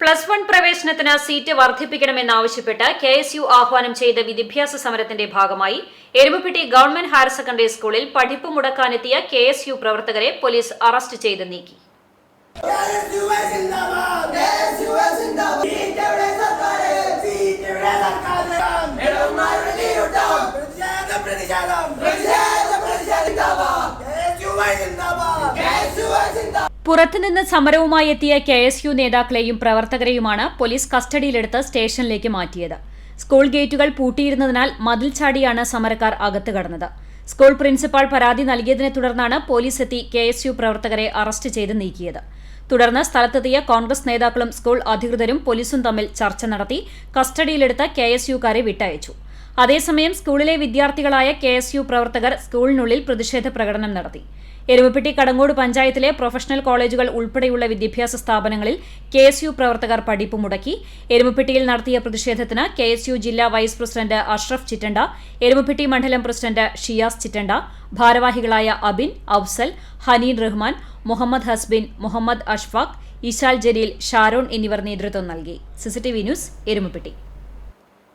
Plus one പ്രവേശനത്തിന് seat വർദ്ധിപ്പിക്കണമെന്നാവശ്യപ്പെട്ട് K S U ആഹ്വാനം ചെയ്ത വിദ്യാഭ്യാസ സമരത്തിന്റെ ഭാഗമായി എരുമപ്പെട്ടി ഗവൺമെന്റ് ഹയർ സെക്കൻഡറി സ്കൂളിൽ പഠിപ്പ് മുടക്കാനെത്തിയ കെ എസ് യു പ്രവർത്തകരെ പോലീസ് അറസ്റ്റ് ചെയ്ത് നീക്കി. KSUS പുറത്തുനിന്ന് സമരവുമായി എത്തിയ കെ എസ് യു നേതാക്കളെയും പ്രവർത്തകരെയുമാണ് പോലീസ് കസ്റ്റഡിയിലെടുത്ത് സ്റ്റേഷനിലേക്ക് മാറ്റിയത്. സ്കൂൾ ഗേറ്റുകൾ പൂട്ടിയിരുന്നതിനാൽ മതിൽ ചാടിയാണ് സമരക്കാർ അകത്ത് കടന്നത്. സ്കൂൾ പ്രിൻസിപ്പാൾ പരാതി നൽകിയതിനെ തുടർന്നാണ് പോലീസ് എത്തി കെ എസ് യു പ്രവർത്തകരെ അറസ്റ്റ് ചെയ്ത് നീക്കിയത്. തുടർന്ന് സ്ഥലത്തെത്തിയ കോൺഗ്രസ് നേതാക്കളും സ്കൂൾ അധികൃതരും പോലീസും തമ്മിൽ ചർച്ച നടത്തി കസ്റ്റഡിയിലെടുത്ത കെ എസ് യുക്കാരെ വിട്ടയച്ചു. അതേസമയം സ്കൂളിലെ വിദ്യാർത്ഥികളായ കെ എസ് യു പ്രവർത്തകർ സ്കൂളിനുള്ളിൽ പ്രതിഷേധ പ്രകടനം നടത്തി. എരുമപ്പെട്ടി കടങ്ങോട് പഞ്ചായത്തിലെ പ്രൊഫഷണൽ കോളേജുകൾ ഉൾപ്പെടെയുള്ള വിദ്യാഭ്യാസ സ്ഥാപനങ്ങളിൽ കെ എസ് യു പ്രവർത്തകർ പഠിപ്പ് മുടക്കി. എരുമപ്പെട്ടിയിൽ നടത്തിയ പ്രതിഷേധത്തിന് കെ എസ് യു ജില്ലാ വൈസ് പ്രസിഡന്റ് അഷ്റഫ് ചിറ്റണ്ട എരുമപ്പെട്ടി മണ്ഡലം പ്രസിഡന്റ് ഷിയാസ് ചിറ്റണ്ട ഭാരവാഹികളായ അബിൻ അഫ്സൽ ഹനീൻ റഹ്മാൻ മുഹമ്മദ് ഹസ്ബിൻ മുഹമ്മദ് അഷ്ഫാഖ് ഇശാൽ ജലീൽ ഷാരോൺ എന്നിവർ നേതൃത്വം നൽകി. CCTV news Erumapetty